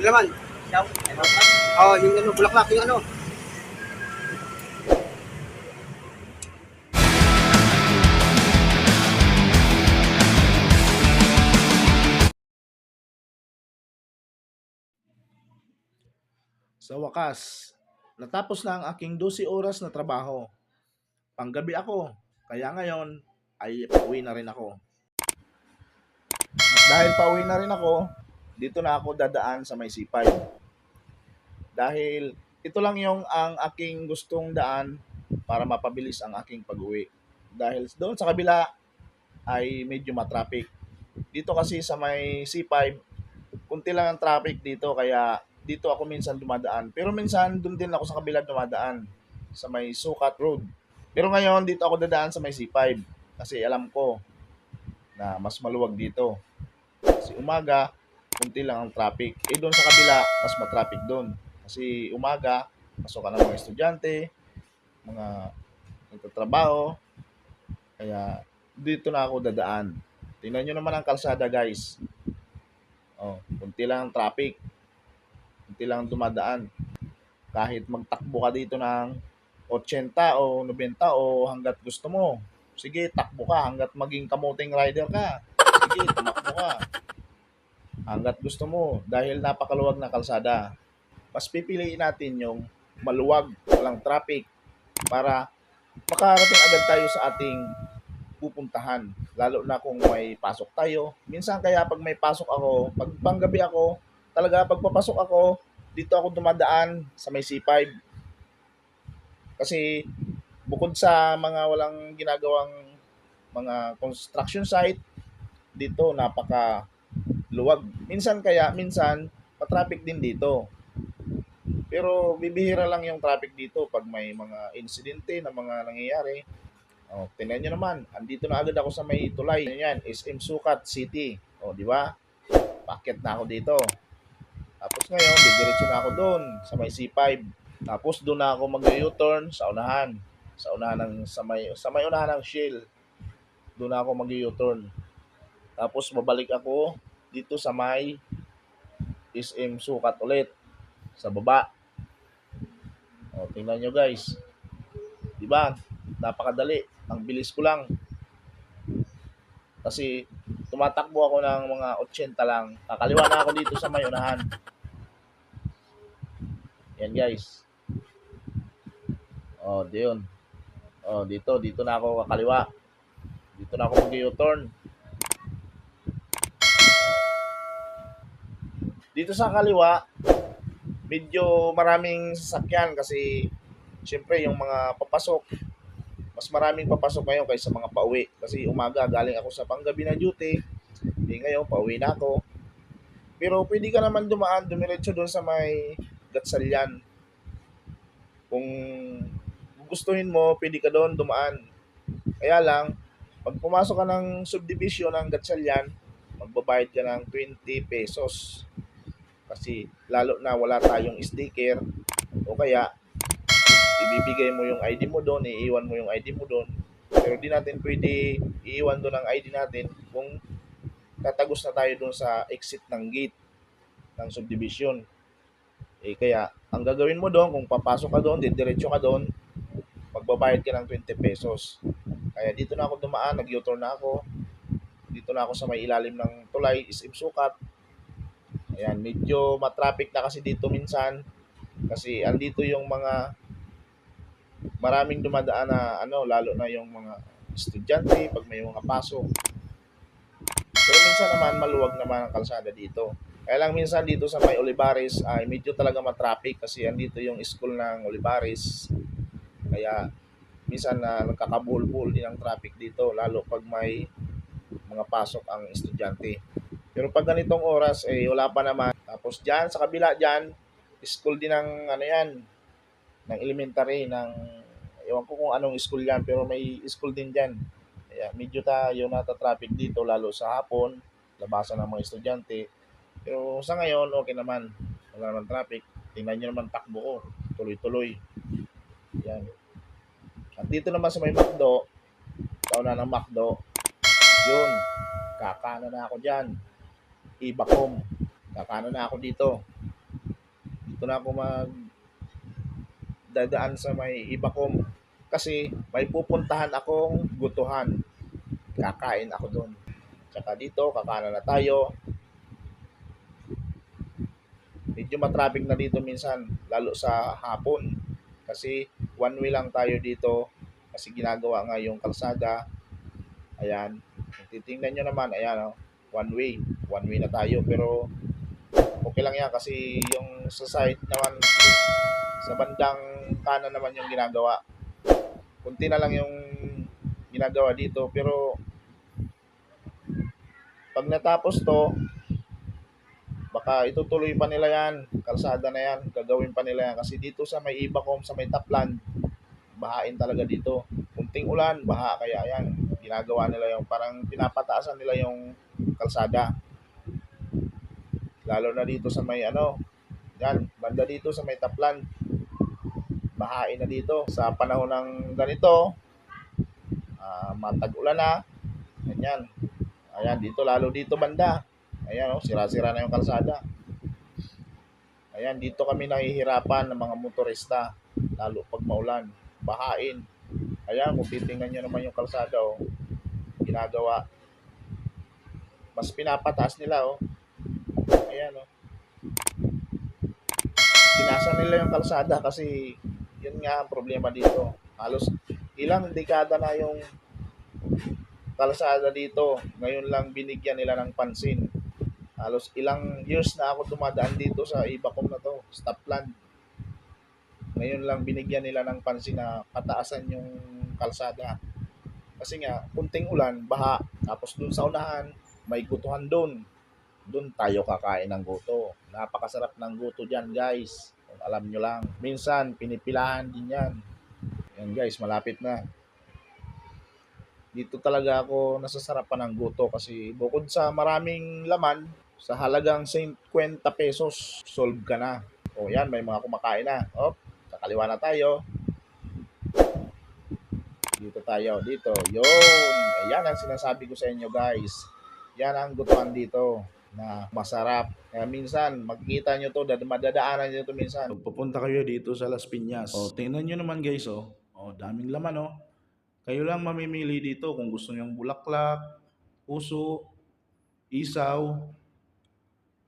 Yung laman. Oh, yung ano, bulaklak, yung ano. Sa wakas, natapos na ang aking 12 oras na trabaho. Panggabi ako, kaya ngayon ay pauwi na rin ako. Dahil pauwi na rin ako, dito na ako dadaan sa may sipay. Dahil ito lang yung ang aking gustong daan para mapabilis ang aking pag-uwi. Dahil doon sa kabila ay medyo matraffic. Dito kasi sa may C5, kunti lang ang traffic dito kaya dito ako minsan dumadaan. Pero minsan doon din ako sa kabila dumadaan sa may Sukat Road. Pero ngayon dito ako dadaan sa may C5 kasi alam ko na mas maluwag dito. Kasi umaga, kunti lang ang traffic. Eh doon sa kabila, mas matraffic doon. Kasi umaga, pasok ka ng mga estudyante, mga nagtatrabaho. Kaya dito na ako dadaan. Tingnan nyo naman ang kalsada guys. Oh, kunti lang ang traffic kunti lang dumadaan. Kahit magtakbo ka dito ng 80 o 90 o hanggat gusto mo. Sige, takbo ka hanggat maging kamuting rider ka. Sige, tumakbo ka. Hanggat gusto mo dahil napakaluwag na kalsada. Mas pipiliin natin yung maluwag, walang traffic para makarating agad tayo sa ating pupuntahan. Lalo na kung may pasok tayo. Minsan kaya pag may pasok ako, pag panggabi ako, talaga pagpapasok ako, dito ako dumadaan sa may C5. Kasi bukod sa mga walang ginagawang mga construction site, dito napaka luwag. Minsan kaya, minsan, pa-traffic din dito. Pero bibihira lang yung traffic dito pag may mga insidente na mga nangyayari. Oh, tingnan nyo naman, andito na agad ako sa may tulay. Yan, SM Sukat City. O, di ba? Bakit na ako dito. Tapos ngayon, didiretso na ako doon sa may C5. Tapos doon na ako mag-U-turn sa unahan. Sa unahan ng sa may sa may unahan ng Shell. Doon na ako mag-U-turn. Tapos babalik ako dito sa may SM Sukat ulit sa baba. O, tingnan nyo guys. Di ba? Napakadali. Ang bilis ko lang. Kasi tumatakbo ako ng mga 80 lang. Kakaliwa na ako dito sa may unahan. Yan guys. Oh, diyon. Oh, dito, dito na ako kakaliwa. Dito na ako mag-U-turn. Dito sa kaliwa, medyo maraming sasakyan kasi syempre yung mga papasok, mas maraming papasok ngayon kaysa mga pauwi. Kasi umaga galing ako sa panggabi na duty, hindi ngayon pauwi na ako. Pero pwede ka naman dumaan, dumiretso doon sa may Gatsalyan. Kung gustuhin mo, pwede ka doon dumaan. Kaya lang, pag pumasok ka ng subdivision ng Gatsalyan, magbabayad ka ng 20 pesos. Kasi lalo na wala tayong sticker o kaya ibibigay mo yung ID mo doon, iiwan mo yung ID mo doon. Pero di natin pwede iiwan doon ang ID natin kung tatagos na tayo doon sa exit ng gate ng subdivision. Eh kaya, ang gagawin mo doon, kung papasok ka doon, didiretso ka doon, magbabayad ka ng 20 pesos. Kaya dito na ako dumaan, nag-U-turn na ako. Dito na ako sa may ilalim ng tulay, isim sukat. Ayan, medyo matraffic na kasi dito minsan. Kasi andito yung mga maraming dumadaan na ano, lalo na yung mga estudyante pag may mga pasok. Pero minsan naman maluwag naman ang kalsada dito. Kaya lang minsan dito sa may Olivares ay medyo talaga matraffic kasi andito yung school ng Olivares. Kaya minsan na nagkakabulbul din ang traffic dito lalo pag may mga pasok ang estudyante. Pero pag ganitong oras eh wala pa naman. Tapos diyan sa kabila diyan school din ng ano yan ng elementary ng ewan ko kung anong school yan pero may school din diyan. Kaya medyo tayo nata-traffic dito lalo sa hapon, labasan ng mga estudyante. Pero sa ngayon, okay naman. Wala naman traffic. Tingnan nyo naman takbo ko. Tuloy-tuloy. Yan. At dito naman sa may McDo, sa una ng McDo, yun, kakana na ako dyan. Ibacom. Kakana na ako dito. dito na ako mag dadaan sa may iba kong kasi may pupuntahan akong gutuhan. Kakain ako doon. Tsaka dito, kakanan na tayo. Medyo matraffic na dito minsan, lalo sa hapon. Kasi one way lang tayo dito kasi ginagawa nga yung kalsada. Ayan. Titingnan nyo naman, ayan oh, one way. One way na tayo pero okay lang yan kasi yung sa side naman sa bandang kanan naman yung ginagawa. Kunti na lang yung ginagawa dito pero pag natapos to baka itutuloy pa nila yan kalsada na yan gagawin pa nila yan. Kasi dito sa may Ibacom sa may Taplan bahain talaga dito. Kunting ulan baha kaya yan. Ginagawa nila yung parang pinapataasan nila yung kalsada lalo na dito sa may ano yan banda dito sa may Taplan. Bahain na dito sa panahon ng ganito. Ah matag-ulan na. Ganyan. Ayan dito lalo dito banda. Ayan oh sira-sira na yung kalsada. Ayan dito kami nahihirapan ng mga motorista lalo pag maulan. Bahain. Ayan kung titingnan nyo naman yung kalsada oh ginagawa mas pinapataas nila oh ayan oh. Sinasa nila yung kalsada kasi yun nga ang problema dito. Halos ilang dekada na yung kalsada dito. Ngayon lang binigyan nila ng pansin. Halos ilang years na ako dumadaan dito sa Ibacom na to Stopland. Ngayon lang binigyan nila ng pansin na pataasan yung kalsada. Kasi nga kunting ulan baha. Tapos dun sa unahan may gutuhan dun dun tayo kakain ng guto. Napakasarap ng guto dyan guys. Kung alam nyo lang. Minsan pinipilahan din yan. Yan guys malapit na. Dito talaga ako nasasarapan ng guto kasi bukod sa maraming laman sa halagang 50 pesos solve ka na. O yan may mga kumakain na. Op sa kaliwa na tayo. Dito tayo dito. Yun. Ayan ang sinasabi ko sa inyo guys. Yan ang gutuan dito na masarap. Kaya minsan, makikita nyo to, dad- madadaanan nyo to minsan. Pupunta kayo dito sa Las Piñas, o tingnan nyo naman guys, oh. O, daming laman, oh. Kayo lang mamimili dito kung gusto nyong bulaklak, puso, isaw,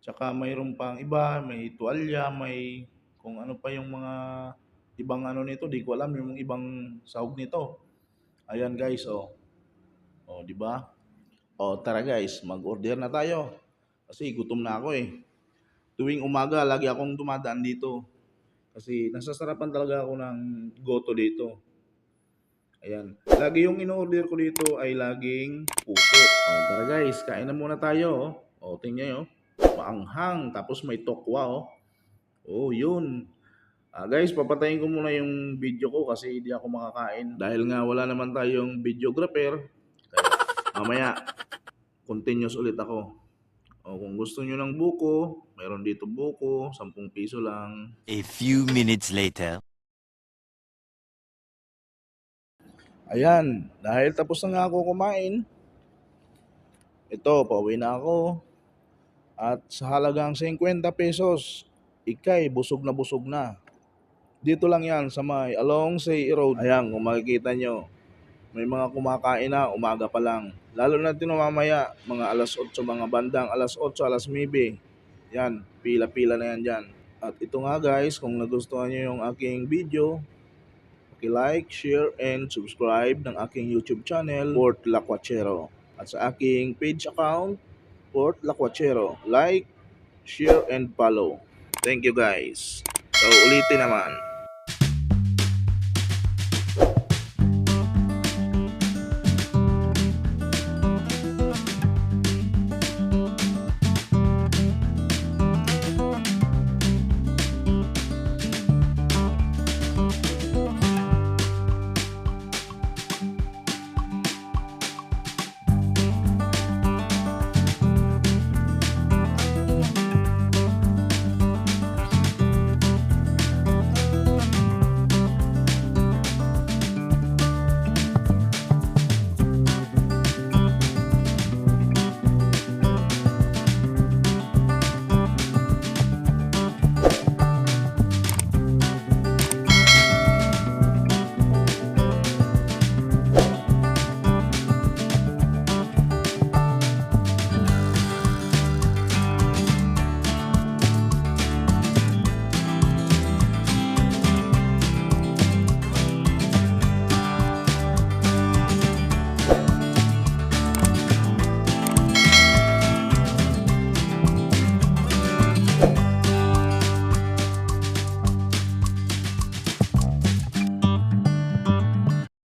tsaka mayroon pang iba, may tuwalya, may kung ano pa yung mga ibang ano nito, di ko alam yung ibang sahog nito. Ayan guys, oh. O, di ba? O, tara guys, mag-order na tayo. Kasi gutom na ako eh. Tuwing umaga, lagi akong dumadaan dito. Kasi nasasarapan talaga ako ng goto dito. Ayan. Lagi yung in-order ko dito ay laging puso. O, tara guys, kain na muna tayo. O, o tingnan nyo. Maanghang. Tapos may tokwa, oh. Oh, yun. Ah, guys, papatayin ko muna yung video ko kasi hindi ako makakain. Dahil nga wala naman tayong videographer. Kaya mamaya, continuous ulit ako. O kung gusto nyo ng buko, mayroon dito buko, 10 piso lang. A few minutes later. Ayan, dahil tapos na nga ako kumain, ito, pauwi na ako. At sa halagang 50 pesos, ikay, busog na busog na. Dito lang yan sa may along Say Road. Ayan, kung makikita nyo, may mga kumakain na umaga pa lang. Lalo na din mamaya, mga alas 8, mga bandang alas 8, alas 9. Yan, pila-pila na yan dyan. At ito nga guys, kung nagustuhan nyo yung aking video, like, share, and subscribe ng aking YouTube channel, Port Laquachero. At sa aking page account, Port Laquachero. Like, share, and follow. Thank you guys. So, ulitin naman.